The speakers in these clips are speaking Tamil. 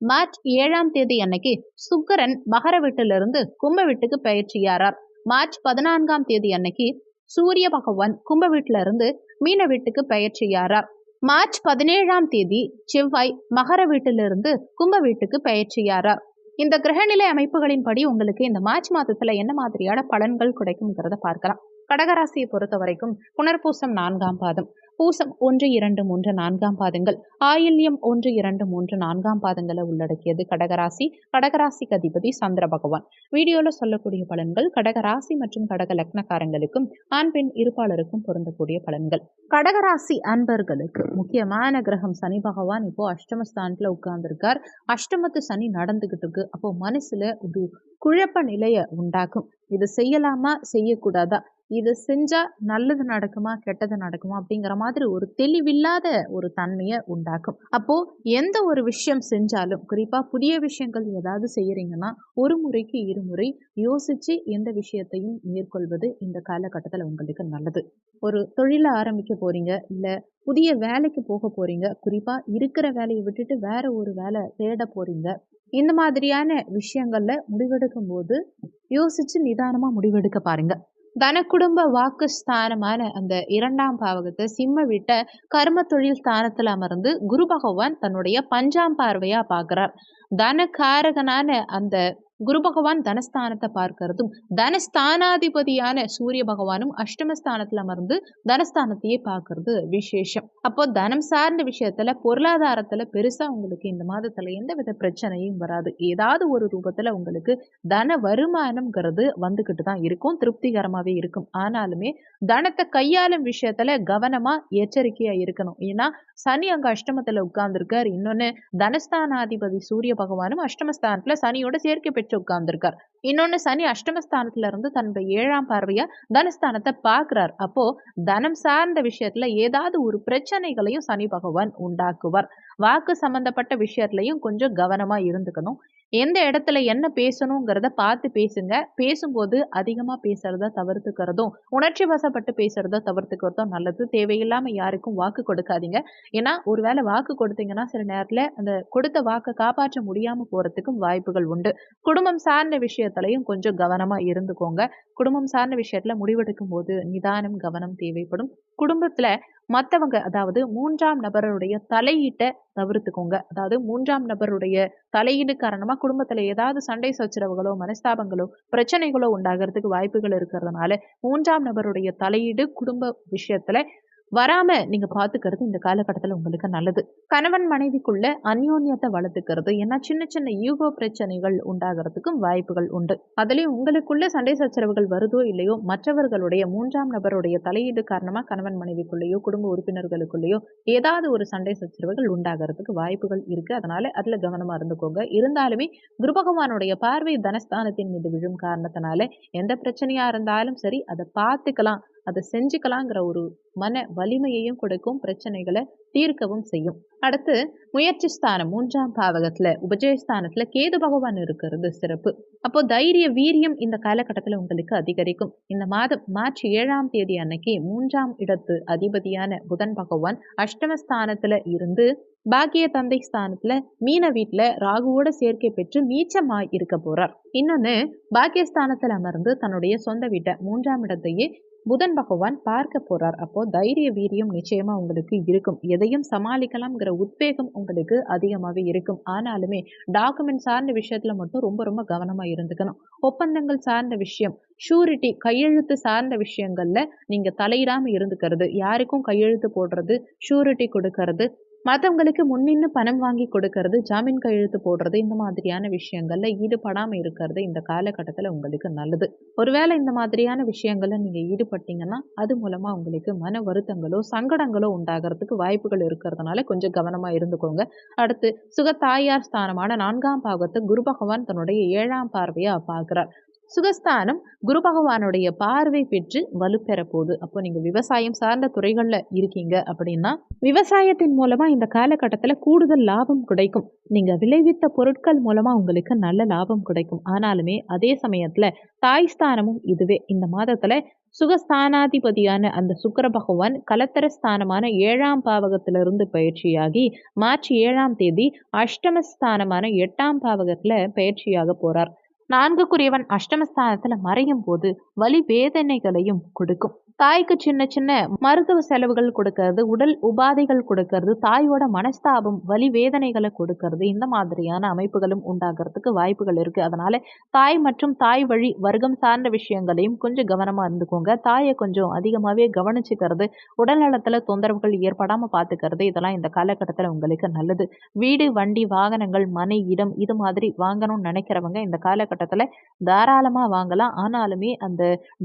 மார்ச் ஏழாம் தேதி அன்னைக்கு சுக்கரன் மகர வீட்டிலிருந்து கும்ப வீட்டுக்கு பயிற்சியாரார். மார்ச் பதினான்காம் தேதி அன்னைக்கு சூரிய பகவான் கும்ப வீட்டில இருந்து மீன வீட்டுக்கு பயிற்சியாரார். மார்ச் பதினேழாம் தேதி செவ்வாய் மகர வீட்டிலிருந்து கும்ப வீட்டுக்கு பயிற்சியாரார். இந்த கிரகநிலை அமைப்புகளின்படி உங்களுக்கு இந்த மார்ச் மாதத்துல என்ன மாதிரியான பலன்கள் கிடைக்கும்ங்கிறத பார்க்கலாம். கடகராசியை பொறுத்த வரைக்கும் புனர்பூசம் நான்காம் பாதம். பூசம் ஒன்று இரண்டு மூன்று நான்காம் பாதங்கள். ஆயில்யம் ஒன்று இரண்டு மூன்று நான்காம் பாதங்களை உள்ளடக்கியது கடகராசி. கடகராசிக்கு அதிபதி சந்திர பகவான். வீடியோல சொல்லக்கூடிய பலன்கள் கடகராசி மற்றும் கடக லக்னக்காரங்களுக்கும் ஆண் பெண் இருப்பாளருக்கும் பொருந்தக்கூடிய பலன்கள். கடகராசி அன்பர்களுக்கு முக்கியமான கிரகம் சனி பகவான். இப்போ அஷ்டமஸ்தானத்துல உட்கார்ந்துருக்கார். அஷ்டமத்து சனி நடந்துகிட்டு இருக்கு. அப்போ மனசுல ஒரு குழப்ப நிலையை உண்டாக்கும். இது செய்யலாமா? செய்யக்கூடாதா? இது செஞ்சா நல்லது நடக்குமா கெட்டது நடக்குமா அப்படிங்கிற மாதிரி ஒரு தெளிவில்லாத ஒரு தன்மையை உண்டாக்கும். அப்போ எந்த ஒரு விஷயம் செஞ்சாலும் குறிப்பா புதிய விஷயங்கள் ஏதாவது செய்யறீங்கன்னா ஒரு முறைக்கு இருமுறை யோசிச்சு எந்த விஷயத்தையும் மேற்கொள்வது இந்த காலகட்டத்தில் உங்களுக்கு நல்லது. ஒரு தொழிலை ஆரம்பிக்க போறீங்க இல்ல புதிய வேலைக்கு போக போறீங்க குறிப்பா இருக்கிற வேலையை விட்டுட்டு வேற ஒரு வேலை தேட போறீங்க இந்த மாதிரியான விஷயங்கள்ல முடிவெடுக்கும் போது யோசிச்சு நிதானமா முடிவெடுக்க பாருங்க. தனக்குடும்ப வாக்கு ஸ்தானமான அந்த இரண்டாம் பாவகத்தை சிம்ம விட்ட கர்ம தொழில் ஸ்தானத்துல அமர்ந்து குரு பகவான் தன்னுடைய பஞ்சாம் பார்வையா பார்க்கிறார். தனக்காரகனான அந்த குரு பகவான் தனஸ்தானத்தை பார்க்கறதும் தனஸ்தானாதிபதியான சூரிய பகவானும் அஷ்டமஸ்தானத்துல அமர்ந்து தனஸ்தானத்தையே பார்க்கறது விசேஷம். அப்போ தனம் சார்ந்த விஷயத்துல பொருளாதாரத்துல பெருசா உங்களுக்கு இந்த மாதத்துல எந்த வித பிரச்சனையும் வராது. ஏதாவது ஒரு ரூபத்துல உங்களுக்கு தன வருமானம்ங்கிறது வந்துகிட்டு தான் இருக்கும் திருப்திகரமாவே இருக்கும். ஆனாலுமே தனத்தை கையாளும் விஷயத்துல கவனமா எச்சரிக்கையா இருக்கணும். ஏன்னா சனி அங்க அஷ்டமத்துல உட்கார்ந்துருக்கார். இன்னொன்னு தனஸ்தானாதிபதி சூரிய பகவானும் அஷ்டமஸ்தானத்துல சனியோட சேர்க்கை பெற்று உட்கார்ந்துருக்கார். இன்னொன்னு சனி அஷ்டமஸ்தானத்துல இருந்து தன்னுடைய ஏழாம் பார்வையா தனஸ்தானத்தை பார்க்கிறார். அப்போ தனம் சார்ந்த விஷயத்துல ஏதாவது ஒரு பிரச்சனைகளையும் சனி பகவான் உண்டாக்குவார். வாக்கு சம்பந்தப்பட்ட விஷயத்துலையும் கொஞ்சம் கவனமா இருந்துக்கணும். எந்த இடத்துல என்ன பேசணுங்கிறத பார்த்து பேசுங்க. பேசும்போது அதிகமாக பேசுறத தவிர்த்துக்கிறதும் உணர்ச்சி வசப்பட்டு பேசுறத தவிர்த்துக்கிறதும் நல்லது. தேவையில்லாமல் யாருக்கும் வாக்கு கொடுக்காதீங்க. ஏன்னா ஒருவேளை வாக்கு கொடுத்தீங்கன்னா சில நேரத்தில் அந்த கொடுத்த வாக்கை காப்பாற்ற முடியாமல் போகிறதுக்கும் வாய்ப்புகள் உண்டு. குடும்பம் சார்ந்த விஷயத்திலையும் கொஞ்சம் கவனமாக இருந்துக்கோங்க. குடும்பம் சார்ந்த விஷயத்தில் முடிவெடுக்கும் போது நிதானம் கவனம் தேவைப்படும். குடும்பத்தில் மற்றவங்க அதாவது மூன்றாம் நபருடைய தலையீட்டை தவிர்த்துக்கோங்க. அதாவது மூன்றாம் நபருடைய தலையீடு காரணமா குடும்பத்துல ஏதாவது சண்டை சச்சரவுகளோ மனஸ்தாபங்களோ பிரச்சனைகளோ உண்டாகிறதுக்கு வாய்ப்புகள் இருக்கிறதுனால மூன்றாம் நபருடைய தலையீடு குடும்ப விஷயத்துல வராம நீங்க பாத்துக்கிறது இந்த காலகட்டத்தில் உங்களுக்கு நல்லது. கணவன் மனைவிக்குள்ள அந்யோன்யத்தை வளர்த்துக்கிறது. ஏன்னா சின்ன சின்ன யூகோ பிரச்சனைகள் உண்டாகிறதுக்கும் வாய்ப்புகள் உண்டு. அதுலயும் உங்களுக்குள்ள சண்டை சச்சரவுகள் வருதோ இல்லையோ மற்றவர்களுடைய மூன்றாம் நபருடைய தலையீடு காரணமா கணவன் மனைவிக்குள்ளேயோ குடும்ப உறுப்பினர்களுக்குள்ளேயோ ஏதாவது ஒரு சண்டை சச்சரவுகள் உண்டாகிறதுக்கு வாய்ப்புகள் இருக்கு. அதனால அதுல கவனமா இருந்துக்கோங்க. இருந்தாலுமே குரு பகவானுடைய பார்வை தனஸ்தானத்தின் மீது விழும் காரணத்தினால எந்த பிரச்சனையா இருந்தாலும் சரி அதை பார்த்துக்கலாம். அதை செஞ்சுக்கலாங்கிற ஒரு மன வலிமையையும் கொடுக்கும் பிரச்சனைகளை தீர்க்கவும் செய்யும். அடுத்து முயற்சி ஸ்தானம் மூன்றாம் பாவகத்துல உபஜயஸ்தானத்துல கேது பகவான் இருக்கிறது சிறப்பு. அப்போ தைரிய வீரியம் இந்த காலகட்டத்தில் உங்களுக்கு அதிகரிக்கும். இந்த மாதம் மார்ச் ஏழாம் தேதி அன்னைக்கு மூன்றாம் இடத்து அதிபதியான புதன் பகவான் அஷ்டமஸ்தானத்துல இருந்து பாக்கிய தந்தை ஸ்தானத்துல மீன வீட்டுல ராகுவோட சேர்க்கை பெற்று நீச்சமாய் இருக்க போறார். இன்னொன்னு பாக்கியஸ்தானத்துல அமர்ந்து தன்னுடைய சொந்த வீட்டை மூன்றாம் இடத்தையே புதன் பகவான் பார்க்க போறார். அப்போ தைரிய வீரியம் நிச்சயமா உங்களுக்கு இருக்கும். எதையும் சமாளிக்கலாம்ங்கிற உத்வேகம் உங்களுக்கு அதிகமாகவே இருக்கும். ஆனாலுமே டாக்குமெண்ட் சார்ந்த விஷயத்துல மட்டும் ரொம்ப ரொம்ப கவனமா இருந்துக்கணும். ஒப்பந்தங்கள் சார்ந்த விஷயம் ஷூரிட்டி கையெழுத்து சார்ந்த விஷயங்கள்ல நீங்க தலையிடாம இருந்துக்கிறது யாருக்கும் கையெழுத்து போடுறது ஷூரிட்டி கொடுக்கறது மற்றவங்களுக்கு முன்னின்னு பணம் வாங்கி கொடுக்கறது ஜாமீன் கையெழுத்து போடுறது இந்த மாதிரியான விஷயங்களில் ஈடுபடாமல் இருக்கிறது இந்த காலகட்டத்தில் உங்களுக்கு நல்லது. ஒருவேளை இந்த மாதிரியான விஷயங்களில் நீங்கள் ஈடுபட்டீங்கன்னா அது மூலமாக உங்களுக்கு மன வருத்தங்களோ சங்கடங்களோ உண்டாகிறதுக்கு வாய்ப்புகள் இருக்கிறதுனால கொஞ்சம் கவனமாக இருந்துக்கோங்க. அடுத்து சுக தாயார் ஸ்தானமான நான்காம் பாகத்தை குரு பகவான் தன்னுடைய ஏழாம் பார்வையாக பார்க்குறார். சுகஸ்தானம் குரு பகவானுடைய பார்வை பெற்று வலுப்பெற போகுது அப்போ நீங்கள் விவசாயம் சார்ந்த துறைகளில் இருக்கீங்க அப்படின்னா விவசாயத்தின் மூலமாக இந்த காலகட்டத்தில் கூடுதல் லாபம் கிடைக்கும். நீங்கள் விளைவித்த பொருட்கள் மூலமாக உங்களுக்கு நல்ல லாபம் கிடைக்கும். ஆனாலுமே அதே சமயத்தில் தாய் ஸ்தானமும் இதுவே. இந்த மாதத்தில் சுகஸ்தானாதிபதியான அந்த சுக்கர பகவான் கலத்தர ஸ்தானமான ஏழாம் பாவகத்திலிருந்து பயிற்சியாகி மார்ச் ஏழாம் தேதி அஷ்டமஸ்தானமான எட்டாம் பாவகத்தில் பயிற்சியாக போகிறார் நான்குக்குரியவன் அஷ்டமஸ்தானத்துல மறையும் போது வலி வேதனைகளையும் கொடுக்கும். தாய்க்கு சின்ன சின்ன மருத்துவ செலவுகள் கொடுக்கறது உடல் உபாதைகள் கொடுக்கறது தாயோட மனஸ்தாபம் வலி வேதனைகளை கொடுக்கறது இந்த மாதிரியான அமைப்புகளும் உண்டாகிறதுக்கு வாய்ப்புகள் இருக்கு. அதனால தாய் மற்றும் தாய் வழி வர்க்கம் சார்ந்த விஷயங்களையும் கொஞ்சம் கவனமா இருந்துக்கோங்க. தாயை கொஞ்சம் அதிகமாகவே கவனிச்சுக்கிறது உடல் நலத்தில் தொந்தரவுகள் ஏற்படாம பார்த்துக்கிறது இதெல்லாம் இந்த காலகட்டத்தில் உங்களுக்கு நல்லது. வீடு வண்டி வாகனங்கள் மனை இடம் இது மாதிரி வாங்கணும்னு நினைக்கிறவங்க இந்த காலகட்டத்தில் தாராளமாக வாங்கலாம். ஆனாலுமே அந்த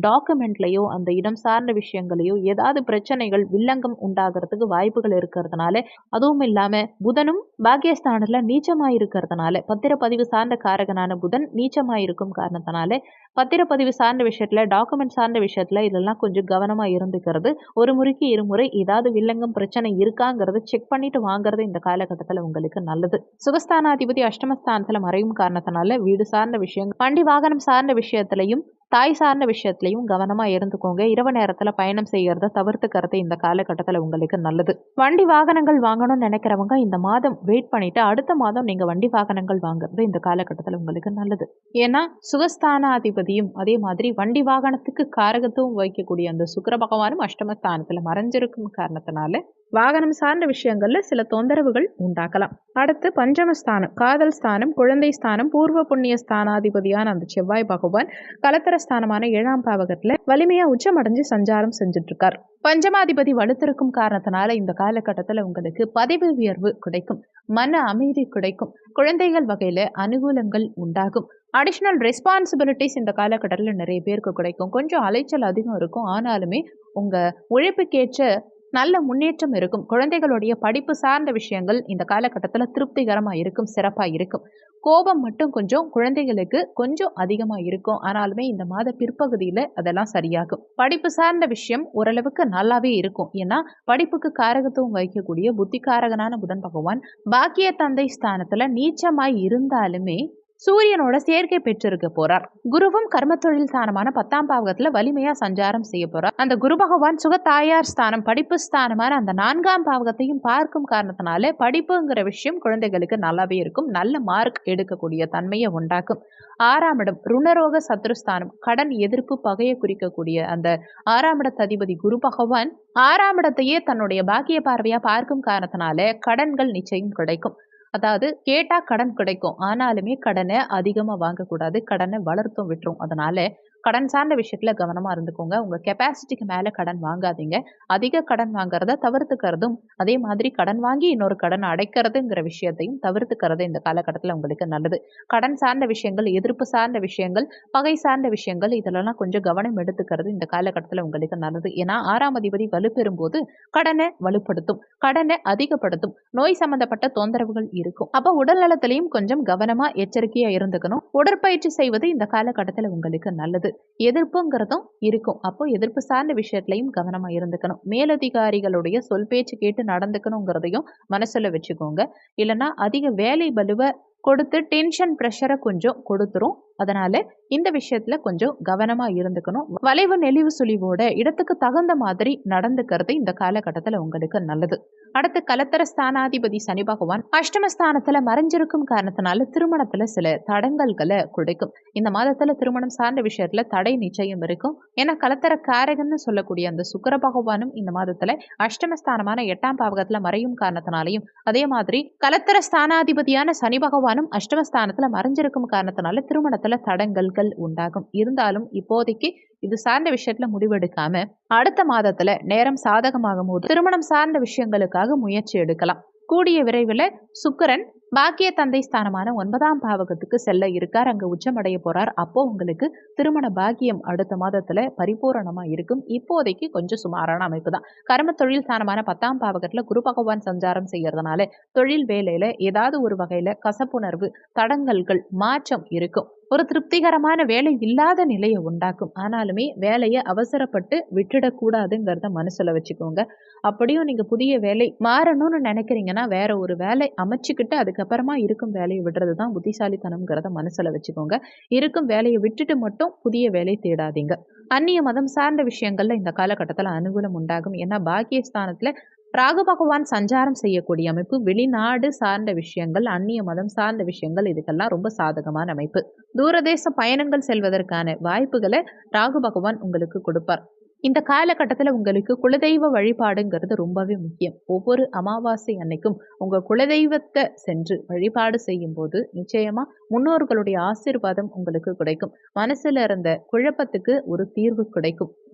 டாக்குமெண்ட்லேயோ அந்த இடம் சார்ந்த விஷயங்களையோ ஏதாவது பிரச்சனைகள் வில்லங்கம் உண்டாகிறதுக்கு வாய்ப்புகள் இருக்கிறதுனால அதுவும் இல்லாமல் புதனும் பாக்கியஸ்தானத்தில் நீச்சமாக இருக்கிறதுனால பத்திரப்பதிவு சார்ந்த காரகனான புதன் நீச்சமாக இருக்கும் காரணத்தினால பத்திரப்பதிவு சார்ந்த விஷயத்தில் டாக்குமெண்ட் சார்ந்த விஷயத்தில் இதெல்லாம் கொஞ்சம் கவனமாக இருந்துக்கிறது. ஒரு முறைக்கு இருமுறை ஏதாவது வில்லங்கம் பிரச்சனை இருக்காங்கிறத செக் பண்ணிட்டு வாங்குறது இந்த காலகட்டத்தில் உங்களுக்கு நல்லது. சுகஸ்தானாதிபதி அஷ்டமஸ்தானத்தில் மறையும் காரணத்தினால வீடு சார்ந்த விஷயங்கள் வண்டி வாகனம் சார்ந்த விஷயத்திலையும் தாய் சார்ந்த விஷயத்துலையும் கவனமாக இருந்துக்கோங்க. இரவு நேரத்தில் பயணம் செய்கிறத தவிர்த்துக்கிறது இந்த காலகட்டத்தில் உங்களுக்கு நல்லது. வண்டி வாகனங்கள் வாங்கணும்னு நினைக்கிறவங்க இந்த மாதம் வெயிட் பண்ணிட்டு அடுத்த மாதம் நீங்கள் வண்டி வாகனங்கள் வாங்குறது இந்த காலகட்டத்தில் உங்களுக்கு நல்லது. ஏன்னா சுகஸ்தானாதிபதியும் அதே மாதிரி வண்டி வாகனத்துக்கு காரகத்துவம் வைக்கக்கூடிய அந்த சுக்கர பகவானும் அஷ்டமஸ்தானத்தில் மறைஞ்சிருக்கும் காரணத்தினால வாகனம் சார்ந்த விஷயங்கள்ல சில தொந்தரவுகள் உண்டாக்கலாம். அடுத்து பஞ்சமஸ்தானம் காதல் ஸ்தானம் குழந்தை ஸ்தானம் பூர்வ புண்ணிய ஸ்தானாதிபதியான அந்த செவ்வாய் பகவான் கலத்தர ஸ்தானமான ஏழாம் பாவகத்துல வலிமையா உச்சமடைஞ்சு சஞ்சாரம் செஞ்சுட்டு இருக்கார் பஞ்சமாதிபதி வலுத்திருக்கும் காரணத்தினால இந்த காலகட்டத்தில் உங்களுக்கு பதவி உயர்வு கிடைக்கும் மன அமைதி கிடைக்கும் குழந்தைகள் வகையில அனுகூலங்கள் உண்டாகும். அடிஷ்னல் ரெஸ்பான்சிபிலிட்டிஸ் இந்த காலகட்டத்தில் நிறைய பேருக்கு கிடைக்கும். கொஞ்சம் அலைச்சல் அதிகம் இருக்கும். ஆனாலுமே உங்கள் உழைப்புக்கேற்ற நல்ல முன்னேற்றம் இருக்கும். குழந்தைகளுடைய படிப்பு சார்ந்த விஷயங்கள் இந்த காலகட்டத்தில் திருப்திகரமாக இருக்கும் சிறப்பாக இருக்கும். கோபம் மட்டும் கொஞ்சம் குழந்தைகளுக்கு கொஞ்சம் அதிகமாக இருக்கும். ஆனாலுமே இந்த மாத பிற்பகுதியில் அதெல்லாம் சரியாகும். படிப்பு சார்ந்த விஷயம் ஓரளவுக்கு நல்லாவே இருக்கும். ஏன்னா படிப்புக்கு காரகத்துவம் வகிக்கக்கூடிய புத்திகாரகனான புதன் பகவான் பாக்கிய தந்தை ஸ்தானத்தில் நீச்சமாய் இருந்தாலுமே சூரியனோட சேர்க்கை பெற்றிருக்க போறார். குருவும் கர்ம தொழில் ஸ்தானமான பத்தாம் பாவகத்துல வலிமையா சஞ்சாரம் செய்ய போறார். அந்த குரு பகவான் சுகத்தாயார் ஸ்தானம் படிப்பு ஸ்தானமான அந்த நான்காம் பாவகத்தையும் பார்க்கும் காரணத்தினால படிப்புங்கிற விஷயம் குழந்தைகளுக்கு நல்லாவே இருக்கும். நல்ல மார்க் எடுக்கக்கூடிய தன்மையை உண்டாக்கும். ஆறாம் இடம் ருணரோக சத்ருஸ்தானம் கடன் எதிர்ப்பு பகையை குறிக்கக்கூடிய அந்த ஆறாம் இடத்த அதிபதி குரு பகவான் ஆறாம் இடத்தையே தன்னுடைய பாக்கிய பார்வையா பார்க்கும் காரணத்தினால கடன்கள் நிச்சயம் கிடைக்கும். அதாவது கேட்டால் கடன் கிடைக்கும். ஆனாலுமே கடனை அதிகமாக வாங்கக்கூடாது. கடனை வளர்த்தும் விட்டுரும். அதனால கடன் சார்ந்த விஷயத்தில் கவனமாக இருந்துக்கோங்க. உங்கள் கெப்பாசிட்டிக்கு மேலே கடன் வாங்காதீங்க. அதிக கடன் வாங்குறத தவிர்த்துக்கிறதும் அதே மாதிரி கடன் வாங்கி இன்னொரு கடன் அடைக்கிறதுங்கிற விஷயத்தையும் தவிர்த்துக்கிறது இந்த காலகட்டத்தில் உங்களுக்கு நல்லது. கடன் சார்ந்த விஷயங்கள் எதிர்ப்பு சார்ந்த விஷயங்கள் பகை சார்ந்த விஷயங்கள் இதெல்லாம் கொஞ்சம் கவனம் எடுத்துக்கிறது இந்த காலகட்டத்தில் உங்களுக்கு நல்லது. ஏன்னா ஆறாம் அதிபதி வலுப்பெறும் போது கடனை வலுப்படுத்தும் கடனை அதிகப்படுத்தும். நோய் சம்பந்தப்பட்ட தொந்தரவுகள் இருக்கும். அப்போ உடல்நலத்திலையும் கொஞ்சம் கவனமாக எச்சரிக்கையாக இருந்துக்கணும். உடற்பயிற்சி செய்வது இந்த காலகட்டத்தில் உங்களுக்கு நல்லது. எதிர்ப்புங்கிறதும் இருக்கும். அப்போ எதிர்ப்பு சார்ந்த விஷயத்துலையும் கவனமா இருந்துக்கணும். மேலதிகாரிகளுடைய சொல் பேச்சு கேட்டு நடந்துக்கணுங்கிறதையும் மனசுல வச்சுக்கோங்க. இல்லைன்னா அதிக வேலை பலுவை கொடுத்து டென்ஷன் ப்ரெஷரை கொஞ்சம் கொடுத்துரும். அதனால இந்த விஷயத்துல கொஞ்சம் கவனமா இருந்துக்கணும். வளைவு நெளிவு சுழிவோட இடத்துக்கு தகுந்த மாதிரி நடந்துக்கிறது இந்த காலகட்டத்துல உங்களுக்கு நல்லது. அடுத்து கலத்தர ஸ்தானாதிபதி சனி பகவான் அஷ்டமஸ்தானத்துல மறைஞ்சிருக்கும் காரணத்தினால திருமணத்துல சில தடங்கல்களை கொடுக்கும். இந்த மாதத்துல திருமணம் சார்ந்த விஷயத்துல தடை நிச்சயம் இருக்கும். ஏன்னா கலத்தர காரகன்னு சொல்லக்கூடிய அந்த சுக்கர பகவானும் இந்த மாதத்துல அஷ்டமஸ்தானமான எட்டாம் பாவகத்துல மறையும் காரணத்தினாலையும் அதே மாதிரி கலத்தர ஸ்தானாதிபதியான சனி பகவான் பகவானும் அஷ்டமஸ்தானத்துல மறைஞ்சிருக்கும் காரணத்தினால திருமணத்துல தடங்கல்கள் உண்டாகும். இருந்தாலும் இப்போதைக்கு இது சார்ந்த விஷயத்துல முடிவெடுக்காம அடுத்த மாதத்துல நேரம் சாதகமாகும் போது திருமணம் சார்ந்த விஷயங்களுக்காக முயற்சி எடுக்கலாம். கூடிய விரைவில் சுக்கரன் பாக்கிய தந்தை ஸ்தானமான ஒன்பதாம் பாவகத்துக்கு செல்ல இருக்கார். அங்க உச்சமடைய போறார். அப்போ உங்களுக்கு திருமண பாக்கியம் அடுத்த மாதத்துல பரிபூரணமா இருக்கும். இப்போதைக்கு கொஞ்சம் சுமாரான அமைப்பு தான். கர்ம தொழில் ஸ்தானமான பத்தாம் பாவகத்துல குரு பகவான் சஞ்சாரம் செய்யறதுனால தொழில் வேலையில ஏதாவது ஒரு வகையில கசப்புணர்வு தடங்கல்கள் மாற்றம் இருக்கும். ஒரு திருப்திகரமான வேலை இல்லாத நிலையை உண்டாக்கும். ஆனாலுமே வேலையை அவசரப்பட்டு விட்டுடக்கூடாதுங்கிறத மனசுல வச்சுக்கோங்க. அப்படியும் நீங்க புதிய வேலை மாறணும்னு நினைக்கிறீங்கன்னா வேற ஒரு வேலை அமைச்சுக்கிட்டு அதுக்கப்புறமா இருக்கும் வேலையை விடுறது தான் புத்திசாலித்தனம்ங்கிறத மனசுல வச்சுக்கோங்க. இருக்கும் வேலையை விட்டுட்டு மட்டும் புதிய வேலை தேடாதீங்க. அந்நிய மதம் சார்ந்த விஷயங்கள்ல இந்த காலகட்டத்தில் அனுகூலம் உண்டாகும். ஏன்னா பாக்கியஸ்தானத்தில் ராகு பகவான் சஞ்சாரம் செய்யக்கூடிய அமைப்பு வெளிநாடு சார்ந்த விஷயங்கள் அந்நிய மதம் சார்ந்த விஷயங்கள் இதுக்கெல்லாம் ரொம்ப சாதகமான அமைப்பு. தூரதேச பயணங்கள் செல்வதற்கான வாய்ப்புகளை ராகு பகவான் உங்களுக்கு கொடுப்பார். இந்த காலகட்டத்தில் உங்களுக்கு குலதெய்வ வழிபாடுங்கிறது ரொம்பவே முக்கியம். ஒவ்வொரு அமாவாசை அன்னைக்கும் உங்கள் குலதெய்வத்தை சென்று வழிபாடு செய்யும் போது நிச்சயமாக முன்னோர்களுடைய ஆசீர்வாதம் உங்களுக்கு கிடைக்கும். மனசில் இருந்த குழப்பத்துக்கு ஒரு தீர்வு கிடைக்கும்.